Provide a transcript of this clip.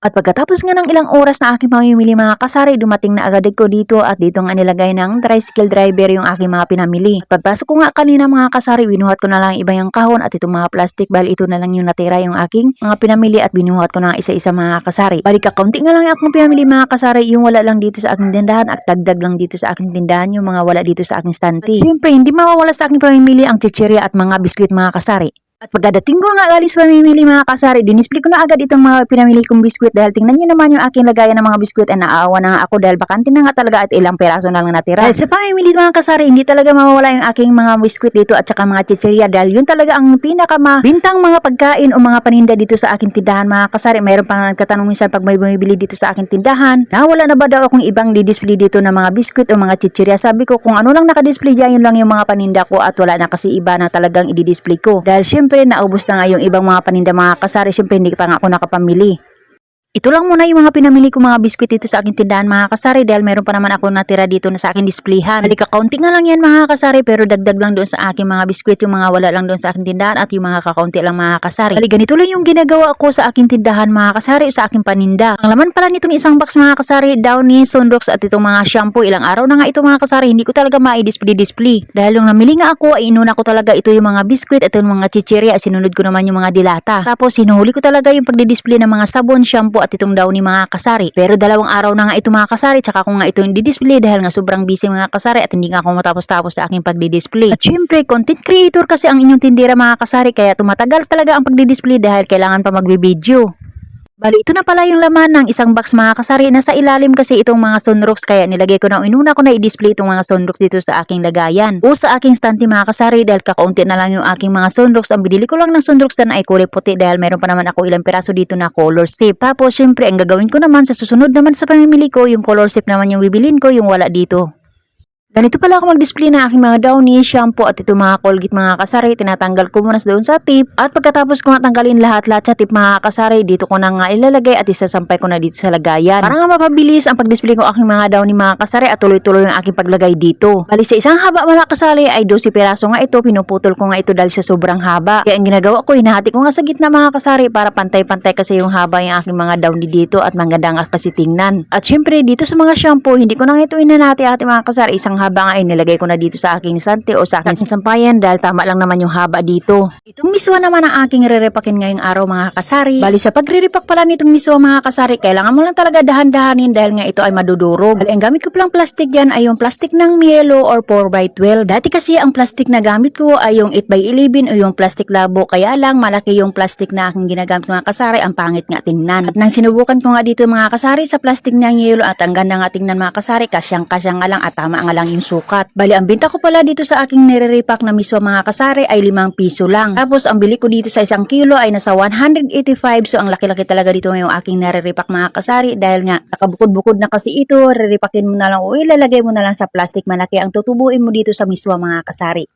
At pagkatapos nga ng ilang oras na aking pamimili mga kasari, dumating na agad ko dito at dito nga nilagay ng tricycle driver yung aking mga pinamili. Pagpasok ko nga kanina mga kasari, binuhat ko na lang iba yung kahon at itong mga plastic bali ito na lang yung natira yung aking mga pinamili at binuhat ko na isa-isa mga kasari. Bali kakaunti nga lang yung akong pinamili mga kasari, yung wala lang dito sa aking tindahan at dagdag lang dito sa aking tindahan yung mga wala dito sa aking stante. At syempre, hindi mawawala sa aking pamimili ang chichirya at mga biskwit mga kasari. At pagkadating ko nga galing sa pamimili mga kasari, dinisplay ko na agad itong mga pinamili kong biskwit dahil tingnan nyo naman yung aking lagayan ng mga biskwit ay naaawa na nga ako dahil bakante na nga talaga at ilang peraso na lang natira. Dahil sa pamimili mga kasari, hindi talaga mawawala yung aking mga biskwit dito at saka mga chicheria dahil yun talaga ang pinakamabintang mga pagkain o mga paninda dito sa aking tindahan mga kasari. Mayroon pa nga nagtatanong minsan pag may bumibili dito sa aking tindahan na wala na ba daw akong ibang di-display dito ng mga biskwit o mga chicheria. Sabi ko kung ano lang nakadisplay dyan, yun lang yung mga paninda ko at wala na kasi iba na talagang i-display ko. Dahil syempre naubos na nga yung ibang mga paninda mga kasari, syempre hindi pa nga ako nakapamili. Ito lang muna yung mga pinamili ko mga biskwit dito sa aking tindahan mga kasari dahil meron pa naman ako natira dito na sa aking displayhan. Halika kaunti nga lang yan mga kasari pero dagdag lang doon sa aking mga biskwit yung mga wala lang doon sa aking tindahan at yung mga kakaunti lang mga kasari. Halika ganito lang yung ginagawa ko sa aking tindahan mga kasari o sa aking paninda. Ang laman pala nitong isang box mga kasari Downy, Sunrox at itong mga shampoo ilang araw na nga ito mga kasari hindi ko talaga ma-display-display. Dahil yung namili nga ako ay inuna ko talaga ito yung mga biskwit at yung mga chichirya sinunod ko naman yung mga dilata. Tapos hinuhuli ko talaga yung pagdi-display ng mga sabon, shampoo at itong daw ni mga kasari. Pero dalawang araw na nga ito mga kasari, tsaka ko nga ito yung di-display dahil nga sobrang busy mga kasari at hindi nga ako matapos-tapos sa aking pagdi-display. At syempre, content creator kasi ang inyong tindera mga kasari, kaya tumatagal talaga ang pagdi-display dahil kailangan pa magbe-video. Bali, ito na pala yung laman ng isang box mga kasari. Nasa ilalim kasi itong mga sunrooks kaya nilagay ko na inuna ko na i-display itong mga sunrooks dito sa aking lagayan. O sa aking stante mga kasari dahil kakaunti na lang yung aking mga sunrooks. Ang binili ko lang ng sunrooks na ay kulay puti dahil meron pa naman ako ilang piraso dito na color shape. Tapos syempre ang gagawin ko naman sa susunod naman sa pamimili ko yung color shape naman yung bibilin ko yung wala dito. Ganito pala ako mag-display ng aking mga downy, shampoo at ito mga Colgate mga kasari. Tinatanggal ko muna doon sa tip. At pagkatapos ko nga tanggalin lahat-lahat sa tip mga kasari, dito ko na nga ilalagay at isasampay ko na dito sa lagayan. Para nga mapabilis ang pag-display ko aking mga downy mga kasari at tuloy-tuloy ang aking paglagay dito. Bali sa isang haba mga kasari ay 12 piraso nga ito. Pinuputol ko nga ito dahil sa sobrang haba. Kaya ang ginagawa ko, hinahati ko nga sa gitna mga kasari para pantay-pantay kasi yung haba yung aking mga downy dito at maganda nga kasi tingnan. At syempre dito sa mga shampoo, hindi ko na nga ito inanati-hati mga kasari. Isang haba nga ay nilagay ko na dito sa aking sante o sa aking sasampayan dahil tama lang naman yung haba dito. Itong miswa naman ang aking re-repakin ngayong araw mga kasari. Bali sa pagre-repack pala nitong miswa mga kasari, kailangan mo lang talaga dahan-dahanin dahil nga ito ay madudurog. Bali ang gamit ko palang plastic yan ay yung plastic ng mielo or 4x12. Dati kasi ang plastic na gamit ko ay yung 8x11 o yung plastic labo kaya lang malaki yung plastic na aking ginagamit mga kasari ang pangit nga tingnan. At nang sinubukan ko nga dito mga kasari sa plastic ng yelo at ang ganda nga tingnan mga kasari kasyang-kasya nga lang at tama nga lang yung sukat. Bali, ang binta ko pala dito sa aking nire-repack na miswa mga kasari ay 5 piso lang. Tapos, ang bili ko dito sa isang kilo ay nasa 185. So, ang laki-laki talaga dito yung aking nire-repack mga kasari dahil nga nakabukod-bukod na kasi ito. Re-repackin mo na lang o ilalagay mo na lang sa plastic malaki ang tutubuin mo dito sa miswa mga kasari.